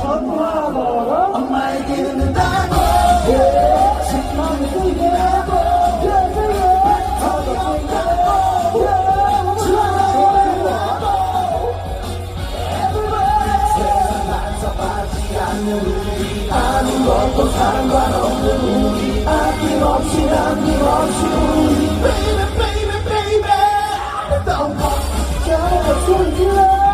전화번호 엄마에게 신나게 들리라고 더더 들리라고 아무 것도 상관없는 우리 아낌없이 남김없이 우리 Baby baby baby Don't to soon to love